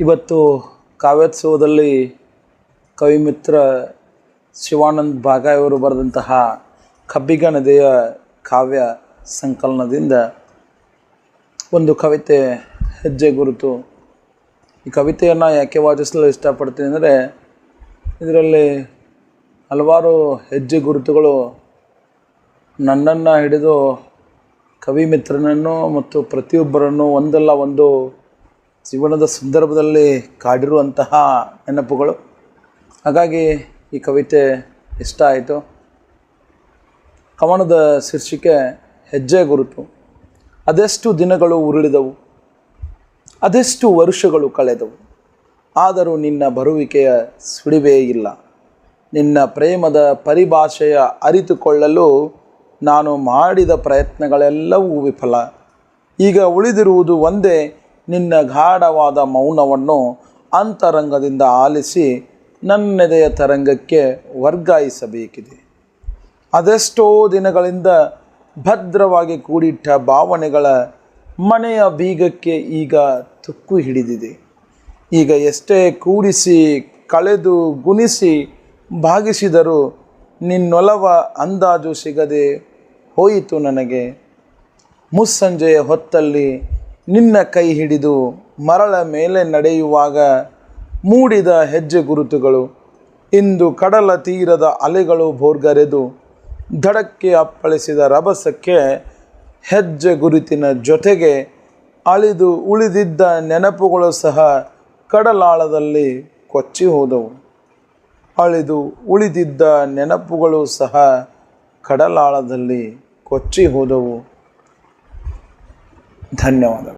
ಇವತ್ತು ಕಾವ್ಯೋತ್ಸವದಲ್ಲಿ ಕವಿಮಿತ್ರ ಶಿವಾನಂದ್ ಬಾಗಾಯವರು ಬರೆದಂತಹ ಕಬ್ಬಿಗ ನದಿಯ ಕಾವ್ಯ ಸಂಕಲನದಿಂದ ಒಂದು ಕವಿತೆ ಹೆಜ್ಜೆ ಗುರುತು. ಈ ಕವಿತೆಯನ್ನು ಯಾಕೆ ವಾಚಿಸಲು ಇಷ್ಟಪಡ್ತೀನಿ ಅಂದರೆ ಇದರಲ್ಲಿ ಹಲವಾರು ಹೆಜ್ಜೆ ಗುರುತುಗಳು ನನ್ನನ್ನು ಹಿಡಿದು ಕವಿ ಮಿತ್ರನನ್ನು ಮತ್ತು ಪ್ರತಿಯೊಬ್ಬರನ್ನು ಒಂದಲ್ಲ ಒಂದು ಜೀವನದ ಸಂದರ್ಭದಲ್ಲಿ ಕಾಡಿರುವಂತಹ ನೆನಪುಗಳು. ಹಾಗಾಗಿ ಈ ಕವಿತೆ ಇಷ್ಟ ಆಯಿತು. ಕವನದ ಶೀರ್ಷಿಕೆ ಹೆಜ್ಜೆ ಗುರುತು. ಅದೆಷ್ಟು ದಿನಗಳು ಉರುಳಿದವು. ಅದೆಷ್ಟು ವರ್ಷಗಳು ಕಳೆದವು. ಆದರೂ ನಿನ್ನ ಬರುವಿಕೆಯ ಸುಳಿವೇ ಇಲ್ಲ. ನಿನ್ನ ಪ್ರೇಮದ ಪರಿಭಾಷೆಯ ಅರಿತುಕೊಳ್ಳಲು ನಾನು ಮಾಡಿದ ಪ್ರಯತ್ನಗಳೆಲ್ಲವೂ ವಿಫಲ. ಈಗ ಉಳಿದಿರುವುದು ಒಂದೇ ನಿನ್ನ ಗಾಢವಾದ ಮೌನವನ್ನು ಅಂತರಂಗದಿಂದ ಆಲಿಸಿ ನನ್ನೆದೆಯ ತರಂಗಕ್ಕೆ ವರ್ಗಾಯಿಸಬೇಕಿದೆ. ಅದೆಷ್ಟೋ ದಿನಗಳಿಂದ ಭದ್ರವಾಗಿ ಕೂಡಿಟ್ಟ ಭಾವನೆಗಳ ಮನೆಯ ಬೀಗಕ್ಕೆ ಈಗ ತುಕ್ಕು ಹಿಡಿದಿದೆ. ಈಗ ಎಷ್ಟೇ ಕೂಡಿಸಿ, ಕಳೆದು ಗುಣಿಸಿ ಭಾಗಿಸಿದರೂ ನಿನ್ನೊಲವ ಅಂದಾಜು ಸಿಗದೆ ಹೋಯಿತು ನನಗೆ. ಮುಸ್ಸಂಜೆಯ ಹೊತ್ತಲ್ಲಿ ನಿನ್ನ ಕೈ ಹಿಡಿದು ಮರಳ ಮೇಲೆ ನಡೆಯುವಾಗ ಮೂಡಿದ ಹೆಜ್ಜೆ ಗುರುತುಗಳು. ಇಂದು ಕಡಲ ತೀರದ ಅಲೆಗಳು ಭೋರ್ಗರೆದು ದಡಕ್ಕೆ ಅಪ್ಪಳಿಸಿದ ರಭಸಕ್ಕೆ ಹೆಜ್ಜೆ ಗುರುತಿನ ಜೊತೆಗೆ ಅಳಿದು ಉಳಿದಿದ್ದ ನೆನಪುಗಳು ಸಹ ಕಡಲಾಳದಲ್ಲಿ ಕೊಚ್ಚಿ ಹೋದವು. ಅಳಿದು ಉಳಿದಿದ್ದ ನೆನಪುಗಳು ಸಹ ಕಡಲಾಳದಲ್ಲಿ ಕೊಚ್ಚಿ ಹೋದವು. ಧನ್ಯವಾದಗಳು.